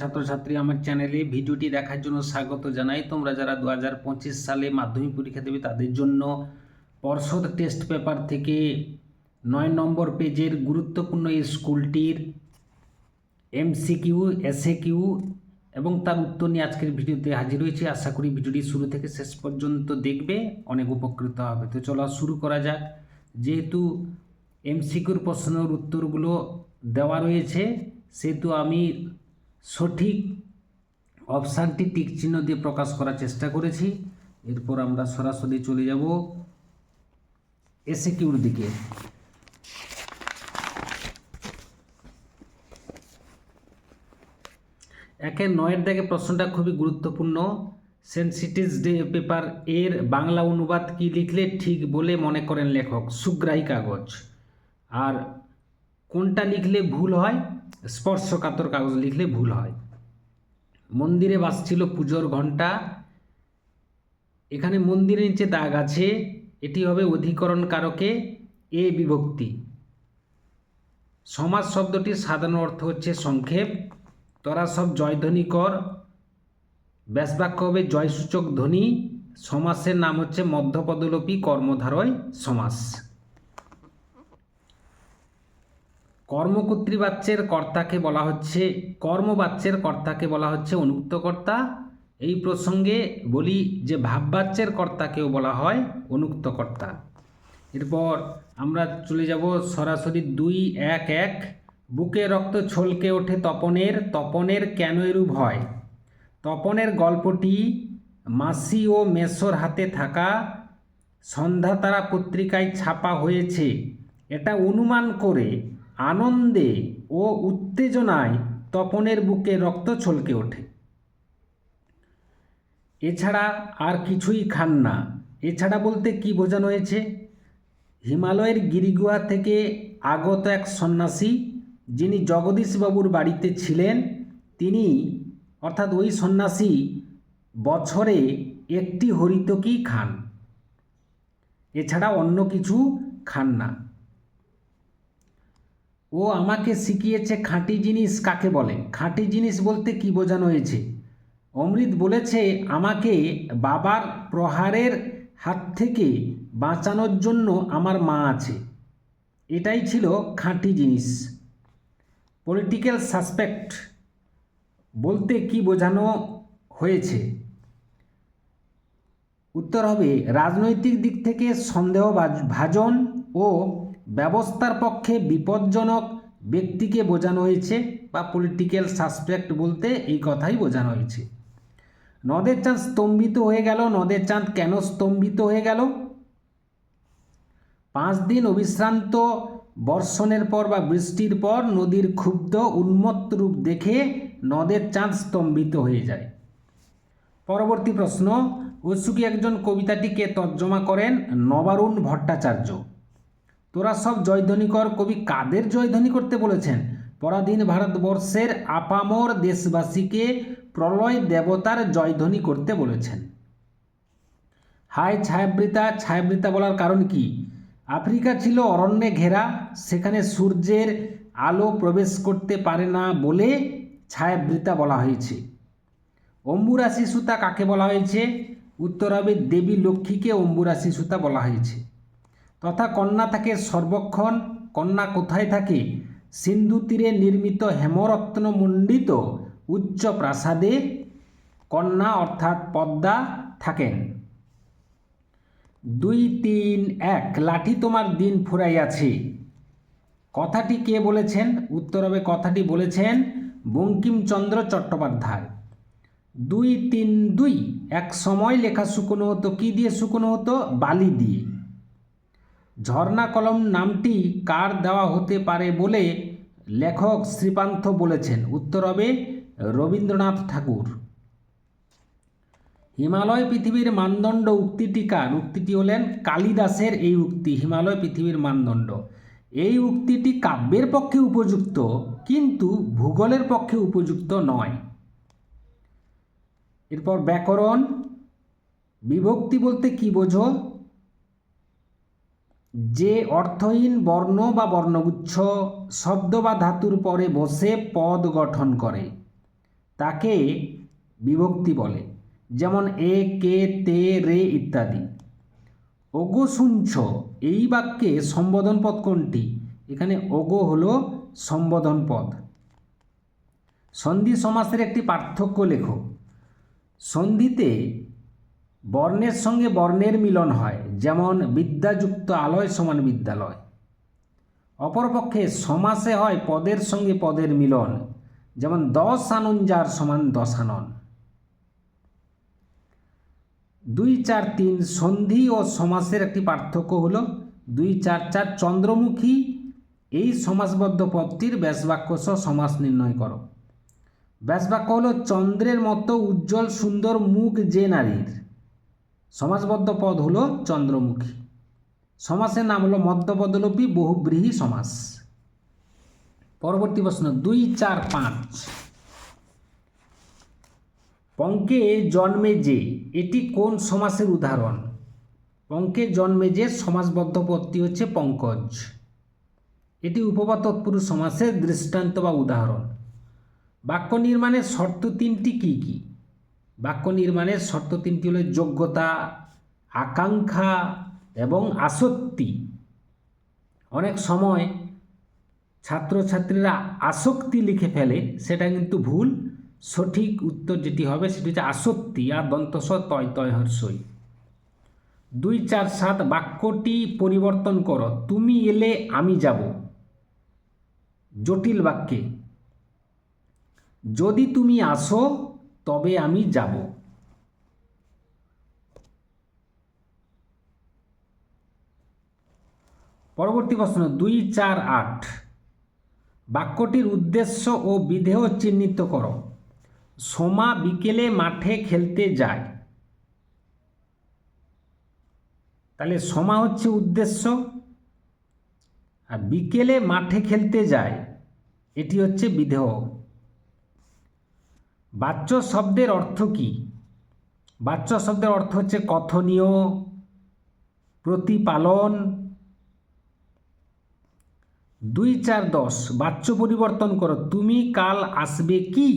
ছাত্রছাত্রী আমার চ্যানেলে ভিডিওটি দেখার জন্য স্বাগত জানাই। তোমরা যারা দু হাজার পঁচিশ সালে মাধ্যমিক পরীক্ষা দেবে, তাদের জন্য পর্ষদ টেস্ট পেপার থেকে নয় নম্বর পেজের গুরুত্বপূর্ণ এই স্কুলটির এমসিকিউ এসএ কিউ এবং তার উত্তর নিয়ে আজকের ভিডিওতে হাজির হয়েছি। আশা করি ভিডিওটি শুরু থেকে শেষ পর্যন্ত দেখবে, অনেক উপকৃত হবে। তো চলো শুরু করা যাক। যেহেতু এমসিকিউর প্রশ্নের উত্তরগুলো দেওয়া রয়েছে, সেহেতু আমি সঠিক অপশানটি টিক চিহ্ন দিয়ে প্রকাশ করার চেষ্টা করেছি। এরপর আমরা সরাসরি চলে যাব এসে কিউর দিকে। একে নয়ের দাগে প্রশ্নটা খুবই গুরুত্বপূর্ণ। সেন্সিটিভ ডে পেপার এর বাংলা অনুবাদ কি লিখলে ঠিক বলে মনে করেন লেখক? সুগ্রাহী কাগজ। আর কোনটা লিখলে ভুল হয়? স্পর্শকাতর কাগজ লিখলে ভুল হয়। মন্দিরে বাজছিল পুজোর ঘণ্টা এখানে মন্দিরের নিচে দাগ আছে। এটি হবে অধিকরণ কারকে এ বিভক্তি। সমাজ শব্দটির সাধারণ অর্থ হচ্ছে সংক্ষেপ। তোরা সব জয়ধ্বনি কর। ব্যাসবাক্য হবে জয়সূচক ধ্বনি। সমাসের নাম হচ্ছে মধ্যপদলোপী কর্মধারয় সমাস। কর্মকর্তৃবাচ্যের কর্তাকে বলা হচ্ছে, কর্মবাচ্যের কর্তাকে বলা হচ্ছে অনুক্ত কর্তা এই প্রসঙ্গে বলি যে ভাববাচ্যের কর্তাকেও বলা হয় অনুক্ত কর্তা এরপর আমরা চলে যাব সরাসরি দুই এক এক। বুকে রক্ত ছলকে ওঠে তপনের তপনের কেন এরূপ হয়? তপনের গল্পটি মাসি ও মেসোর হাতে থাকা সন্ধ্যা তারা পত্রিকায় ছাপা হয়েছে। এটা অনুমান করে আনন্দে ও উত্তেজনায় তপনের বুকে রক্ত ছলকে ওঠে। এছাড়া আর কিছুই খান না। এছাড়া বলতে কি বোঝানো হয়েছে? হিমালয়ের গিরিগুহা থেকে আগত এক সন্ন্যাসী, যিনি জগদীশবাবুর বাড়িতে ছিলেন, তিনি, অর্থাৎ ওই সন্ন্যাসী, বছরে একটি হরিতকি খান। এছাড়া অন্য কিছু খান না। ও আমাকে শিখিয়েছে খাঁটি জিনিস কাকে বলে? খাঁটি জিনিস বলতে কি বোঝানো হয়েছে? অমৃত বলেছে, আমাকে বাবার প্রহারের হাত থেকে বাঁচানোর জন্য আমার মা আছে। এটাই ছিল খাঁটি জিনিস। পলিটিক্যাল সাসপেক্ট বলতে কি বোঝানো হয়েছে? উত্তর হবে, রাজনৈতিক দিক থেকে সন্দেহ ভাজন ও ব্যবস্থার পক্ষে বিপজ্জনক ব্যক্তিকে বোঝানো হয়েছে বা পলিটিক্যাল সাসপেক্ট বলতে এই কথাই বোঝানো হয়েছে। নদের চাঁদ স্তম্ভিত হয়ে গেল, নদের চাঁদ কেন স্তম্ভিত হয়ে গেল? পাঁচ দিন অবিশ্রান্ত বর্ষণের পর বা বৃষ্টির পর নদীর ক্ষুব্ধ উন্মত্ত রূপ দেখে নদের চাঁদ স্তম্ভিত হয়ে যায়। পরবর্তী প্রশ্ন উৎসুকি একজন কবিতাটিকে তর্জমা করেন নবারুণ ভট্টাচার্য। তোরা সব জয়ধ্বনিকর কবি কাদের জয়ধ্বনি করতে বলেছেন? পরাধীন ভারতবর্ষের আপামর দেশবাসীকে প্রলয় দেবতার জয়ধ্বনি করতে বলেছেন। হায় ছায়াবৃতা ছায়াবৃতা বলার কারণ কি? আফ্রিকা ছিল অরণ্যে ঘেরা, সেখানে সূর্যের আলো প্রবেশ করতে পারে না বলে ছায়াবৃতা বলা হয়েছে। অম্বুরাশি সুতা কাকে বলা হয়েছে? উত্তর হবে দেবী লক্ষ্মীকে অম্বুরাশি সুতা বলা হয়েছে। তথা কন্যা থাকে সর্বক্ষণ, কন্যা কোথায় থাকে? সিন্ধু তীরে নির্মিত হেমরত্ন মণ্ডিত উচ্চ প্রাসাদে কন্যা অর্থাৎ পদ্মা থাকেন। দুই, তিন, এক, লাঠি তোমার দিন ফুরাইয়াছে। কথাটি কে বলেছেন? উত্তর হবে কথাটি বলেছেন বঙ্কিমচন্দ্র চট্টোপাধ্যায়। দুই, তিন, দুই, এক সময় লেখা শুকনো হতো কী দিয়ে শুকনো হতো বালি দিয়ে। ঝর্ণা কলম নামটি কার দেওয়া হতে পারে বলে লেখক শ্রীপান্থ বলেছেন? উত্তর হবে রবীন্দ্রনাথ ঠাকুর। হিমালয় পৃথিবীর মানদণ্ড উক্তিটি কার? উক্তিটি হলেন কালিদাসের এই উক্তি, হিমালয় পৃথিবীর মানদণ্ড। এই উক্তিটি কাব্যের পক্ষে উপযুক্ত, কিন্তু ভূগোলের পক্ষে উপযুক্ত নয়। এরপর ব্যাকরণ, বিভক্তি বলতে কি বোঝো? যে অর্থহীন বর্ণ বা বর্ণগুচ্ছ, শব্দ বা ধাতুর পরে বসে পদ গঠন করে, তাকে বিভক্তি বলে। যেমন এ, কে, তে, রে ইত্যাদি। ওগো শুনছ, এই বাক্যে সম্বোধন পদ কোনটি? এখানে ওগো হলো সম্বোধন পদ। সন্ধি সমাসের একটি পার্থক্য লেখো। সন্ধিতে বর্ণের সঙ্গে বর্ণের মিলন হয়, যেমন বিদ্যাযুক্ত আলয় সমান বিদ্যালয়। অপরপক্ষে সমাসে হয় পদের সঙ্গে পদের মিলন, যেমন দশ আনন যার সমান দশানন। দুই চার তিন সন্ধি ও সমাসের একটি পার্থক্য হল, দুই চার চার চন্দ্রমুখী, এই সমাসবদ্ধ পদটির ব্যাসবাক্য সহ সমাস নির্ণয় করো। ব্যাসবাক্য হলো, চন্দ্রের মতো উজ্জ্বল সুন্দর মুখ যে নারীর। সমাসবদ্ধ পদ হলো চন্দ্রমুখী। সমাসের নাম হলো মধ্যপদলোপী বহুব্রীহী সমাস। পরবর্তী প্রশ্ন, দুই, চার, পাঁচ। পঙ্কে জন্মে যে, এটি কোন সমাসের উদাহরণ? পঙ্কে জন্মে যে সমাসবদ্ধ পদটি হচ্ছে পঙ্কজ। এটি উপপা তৎপুরুষ সমাসের দৃষ্টান্ত বা উদাহরণ। বাক্য নির্মাণের শর্ত তিনটি কি কি? বাক্য নির্মাণের শর্ত তিনটি হলো যোগ্যতা, আকাঙ্ক্ষা এবং আসক্তি। অনেক সময় ছাত্রছাত্রীরা আসক্তি লিখে ফেলে, সেটা কিন্তু ভুল। সঠিক উত্তর যেটি হবে সেটি হচ্ছে আসক্তি আর দন্তস তয় তয় হর্ষই দুই চার সাত, বাক্যটি পরিবর্তন করো। তুমি এলে আমি যাব। জটিল বাক্যে। যদি তুমি আসো তবে আমি যাব। পরবর্তী প্রশ্ন, দুই, চার, আট। বাক্যটির উদ্দেশ্য ও বিধেয় চিহ্নিত করো। সোমা বিকেলে মাঠে খেলতে যায়। তাহলে সোমা হচ্ছে উদ্দেশ্য। আর বিকেলে মাঠে খেলতে যায়, এটি হচ্ছে বিধেয়। বাচ্য শব্দের অর্থ কি? বাচ্য শব্দের অর্থ হচ্ছে কথনীয়, প্রতিপালন। দুই চার দশ, বাচ্য পরিবর্তন করো। তুমি কাল আসবে কি?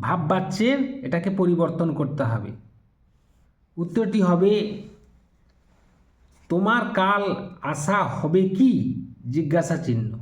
ভাব বাচ্চের এটাকে পরিবর্তন করতে হবে। উত্তরটি হবে, তোমার কাল আসা হবে কি? জিজ্ঞাসা চিহ্ন